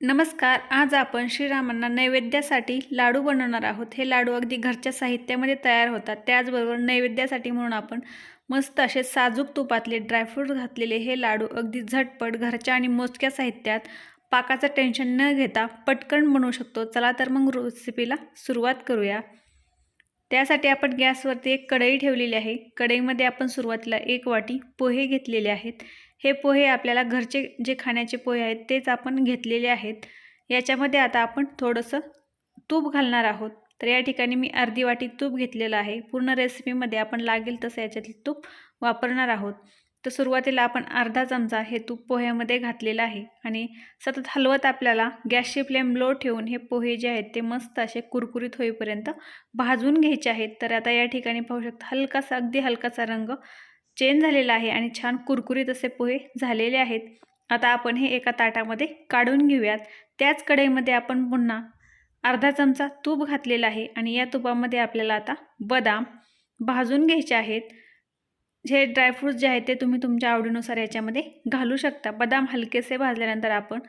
नमस्कार आज आपण श्रीरामांना नैवेद्यासाठी लाडू बनवणार आहोत. हे लाडू अगदी घरच्या साहित्यामध्ये तयार होतात. त्याचबरोबर नैवेद्यासाठी म्हणून आपण मस्त असे साजूक तुपातले ड्रायफ्रूट घातलेले हे लाडू अगदी झटपट घरच्या आणि मोजक्या साहित्यात पाकाचं टेन्शन न घेता पटकन बनवू शकतो. चला तर मग रेसिपीला सुरुवात करूया. त्यासाठी आपण गॅसवरती एक कढई ठेवलेली आहे. कढईमध्ये आपण सुरुवातीला एक वाटी पोहे घेतलेले आहेत. हे पोहे आपल्याला घरचे जे खाण्याचे पोहे आहेत तेच आपण घेतलेले आहेत. याच्यामध्ये आता आपण थोडंसं तूप घालणार आहोत. तर या ठिकाणी मी अर्धी वाटी तूप घेतलेलं आहे. पूर्ण रेसिपीमध्ये आपण लागेल तसं याच्यातील तूप वापरणार आहोत. तर सुरुवातीला आपण अर्धा चमचा हे तूप पोह्यामध्ये घातलेलं आहे आणि सतत हलवत आपल्याला गॅसची फ्लेम लो ठेवून हे पोहे जे आहेत ते मस्त असे कुरकुरीत होईपर्यंत भाजून घ्यायचे आहेत. तर आता या ठिकाणी पाहू शकता हलकासा अगदी हलकासा रंग चेंज झालेला आहे आणि छान कुरकुरीत असे पोहे झालेले आहेत. आता आपण हे एका ताटामध्ये काढून घेऊयात. त्याच कढईमध्ये आपण पुन्हा अर्धा चमचा तूप घातलेला आहे आणि या तुपामध्ये आपल्याला आता बदाम भाजून घ्यायचे आहेत. जे ड्रायफ्रूट्स जे आहेत ते तुम्ही तुमच्या आवडीनुसार याच्यामध्ये घालू शकता. बदाम हलकेसे भाजल्यानंतर आपण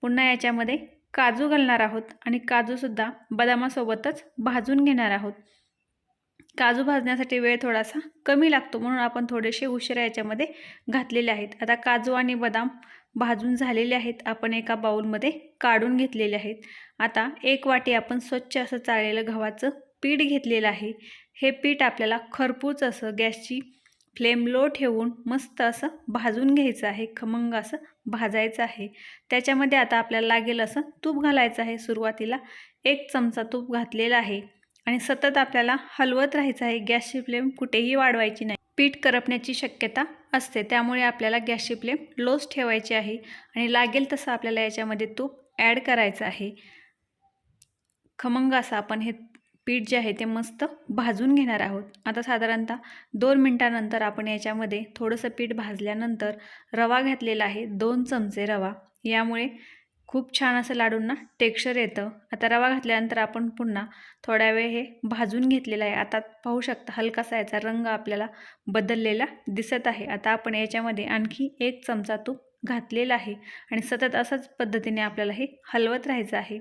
पुन्हा याच्यामध्ये काजू घालणार आहोत आणि काजूसुद्धा बदामासोबतच भाजून घेणार आहोत. काजू भाजण्यासाठी वेळ थोडासा कमी लागतो म्हणून आपण थोडेसे उशिरा याच्यामध्ये घातलेले आहेत. आता काजू आणि बदाम भाजून झालेले आहेत. आपण एका बाऊलमध्ये काढून घेतलेले आहेत. आता एक वाटी आपण स्वच्छ असं चाळलेलं गव्हाचं पीठ घेतलेलं आहे. हे पीठ आपल्याला खरपूच असं गॅसची फ्लेम लो ठेवून मस्त असं भाजून घ्यायचं आहे खमंग असं भाजायचं आहे. त्याच्यामध्ये आता आपल्याला लागेल असं तूप घालायचं आहे सुरुवातीला. एक चमचा तूप घातलेला आहे आणि सतत आपल्याला हलवत राहायचं आहे. गॅसची फ्लेम कुठेही वाढवायची नाही. पीठ करपण्याची शक्यता असते. त्यामुळे आपल्याला गॅसची फ्लेम लोच ठेवायची आहे आणि लागेल तसं आपल्याला याच्यामध्ये तूप ॲड करायचं आहे. खमंग असं आपण हे पीठ जे आहे ते मस्त भाजून घेणार आहोत. आता साधारणतः दोन मिनटानंतर आपण याच्यामध्ये थोडंसं पीठ भाजल्यानंतर रवा घातलेला आहे दोन चमचे रवा. यामुळे खूप छान असं लाडूंना टेक्स्चर येतं. आता रवा घातल्यानंतर आपण पुन्हा थोड्या वेळ हे भाजून घेतलेलं आहे. आता पाहू शकता हलकासा याचा रंग आपल्याला बदललेला दिसत आहे. आता आपण याच्यामध्ये आणखी एक चमचा तूप घातलेला आहे आणि सतत असंच पद्धतीने आपल्याला हे हलवत राहायचं आहे.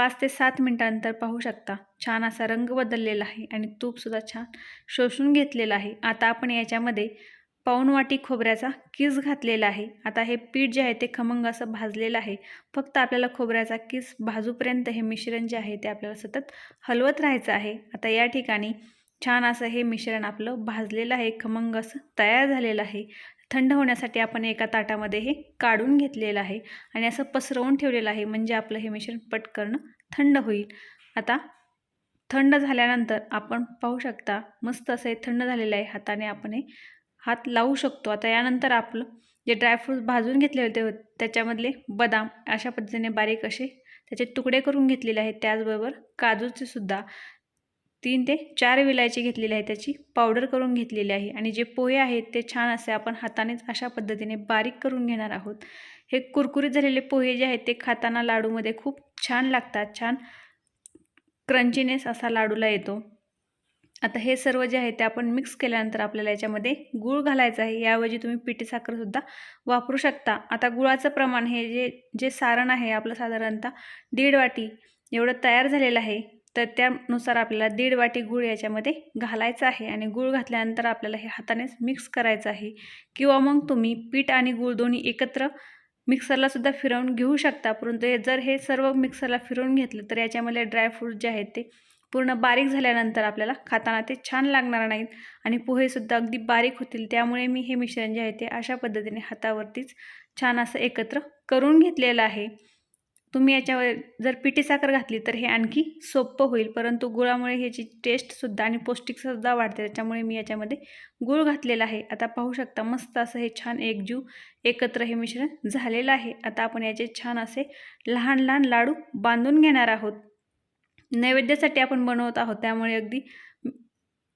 पाच ते सात मिनटानंतर पाहू शकता. छान असा रंग बदललेला आहे आणि तूपसुद्धा छान शोषून घेतलेला आहे. आता आपण याच्यामध्ये पाऊण वाटी खोबऱ्याचा किस घातलेला आहे. आता हे पीठ जे आहे ते खमंग असं भाजलेलं आहे. फक्त आपल्याला खोबऱ्याचा किस भाजूपर्यंत हे मिश्रण जे आहे ते आपल्याला सतत हलवत राहायचं आहे. आता या ठिकाणी छान असं हे मिश्रण आपलं भाजलेलं आहे. खमंग असं तयार झालेलं आहे. थंड होण्यासाठी आपण एका ताटामध्ये हे काढून घेतलेलं आहे. आणि असं पसरवून ठेवलेलं आहे म्हणजे आपलं हे मिश्रण पटकन थंड होईल. आता थंड झाल्यानंतर आपण पाहू शकता मस्त असं हे थंड झालेलं आहे हाताने आपण हे हात लावू शकतो. आता यानंतर आपलं जे ड्रायफ्रूट्स भाजून घेतले होते त्याच्यामधले बदाम अशा पद्धतीने बारीक असे त्याचे तुकडे करून घेतलेले आहेत. त्याचबरोबर काजूचे सुद्धा. तीन ते चार विलायची घेतलेली आहे त्याची पावडर करून घेतलेली आहे आणि जे पोहे आहेत ते छान असे आपण हातानेच अशा पद्धतीने बारीक करून घेणार आहोत. हे कुरकुरीत झालेले पोहे जे आहेत ते खाताना लाडूमध्ये खूप छान लागतात छान क्रंचीनेस असा लाडूला येतो. आता हे सर्व जे आहे ते आपण मिक्स केल्यानंतर आपल्याला याच्यामध्ये गूळ घालायचं आहे याऐवजी तुम्ही पिठी साखरसुद्धा वापरू शकता. आता गुळाचं प्रमाण हे जे जे सारण आहे आपलं साधारणतः दीड वाटी एवढं तयार झालेलं आहे. तर त्यानुसार आपल्याला दीड वाटी गूळ याच्यामध्ये घालायचं आहे. आणि गूळ घातल्यानंतर आपल्याला हे हातानेच मिक्स करायचं आहे. किंवा मग तुम्ही पीठ आणि गूळ दोन्ही एकत्र मिक्सरलासुद्धा फिरवून घेऊ शकता. परंतु हे जर हे सर्व मिक्सरला फिरवून घेतलं तर याच्यामध्ये ड्रायफ्रूट जे आहेत ते पूर्ण बारीक झाल्यानंतर आपल्याला खाताना ते छान लागणार नाहीत. आणि पोहेसुद्धा अगदी बारीक होतील. त्यामुळे मी हे मिश्रण जे आहे ते अशा पद्धतीने हातावरतीच छान असं एकत्र करून घेतलेलं आहे. तुम्ही याच्यावर जर पिठी साखर घातली तर हे आणखी सोपं होईल. परंतु गुळामुळे ह्याची टेस्टसुद्धा आणि पौष्टिकसुद्धा वाढते. त्याच्यामुळे मी याच्यामध्ये गुळ घातलेला आहे. आता पाहू शकता मस्त असं हे छान एकजीव एकत्र हे मिश्रण झालेलं आहे. आता आपण याचे छान असे लहान लहान लाडू बांधून घेणार आहोत. नैवेद्यासाठी आपण बनवत आहोत. त्यामुळे अगदी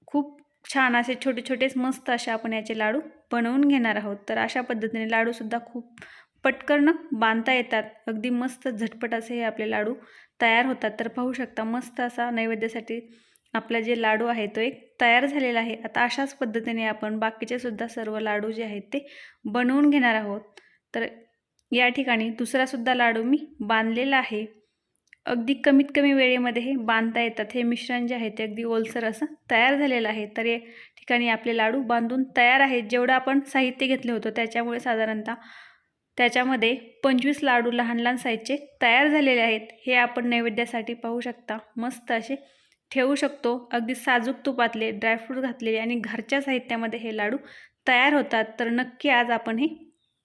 खूप छान असे छोटे छोटेच मस्त असे आपण याचे लाडू बनवून घेणार आहोत. तर अशा पद्धतीने लाडूसुद्धा खूप पटकन बांधता येतात. अगदी मस्त झटपट असे हे आपले लाडू तयार होतात. तर पाहू शकता मस्त असा नैवेद्यासाठी आपला जे लाडू आहे तो एक तयार झालेला आहे. आता अशाच पद्धतीने आपण बाकीचे सुद्धा सर्व लाडू जे आहेत ते बनवून घेणार आहोत. तर या ठिकाणी दुसरासुद्धा लाडू मी बांधलेला आहे. अगदी कमीत कमी वेळेमध्ये हे बांधता येतात. हे मिश्रण जे आहे ते अगदी ओलसर असं तयार झालेलं आहे. तर या ठिकाणी आपले लाडू बांधून तयार आहेत. जेवढं आपण साहित्य घेतलं होतं त्याच्यामुळे साधारणतः त्याच्यामध्ये पंचवीस लाडू लहान लहान साईजचे तयार झालेले आहेत. हे आपण नैवेद्यासाठी पाहू शकता. मस्त असे ठेवू शकतो. अगदी साजूक तुपातले ड्रायफ्रूट घातलेले आणि घरच्या साहित्यामध्ये हे लाडू तयार होतात. तर नक्की आज आपण हे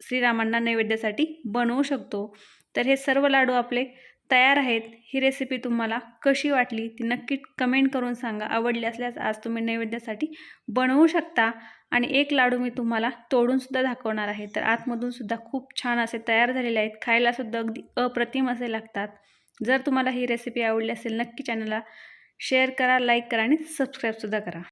श्रीरामांना नैवेद्यासाठी बनवू शकतो. तर हे सर्व लाडू आपले तयार आहेत ही रेसिपी तुम्हाला कशी वाटली ती नक्की कमेंट करून सांगा. आवडली असल्यास आज तुम्ही नैवेद्यासाठी बनवू शकता आणि एक लाडू मी तुम्हाला तोडूनसुद्धा दाखवणार आहे. तर आतमधूनसुद्धा खूप छान असे तयार झालेले आहेत. खायलासुद्धा अगदी अप्रतिम असे लागतात. जर तुम्हाला ही रेसिपी आवडली असेल नक्की चॅनलला शेअर करा लाईक करा आणि सबस्क्राईबसुद्धा करा.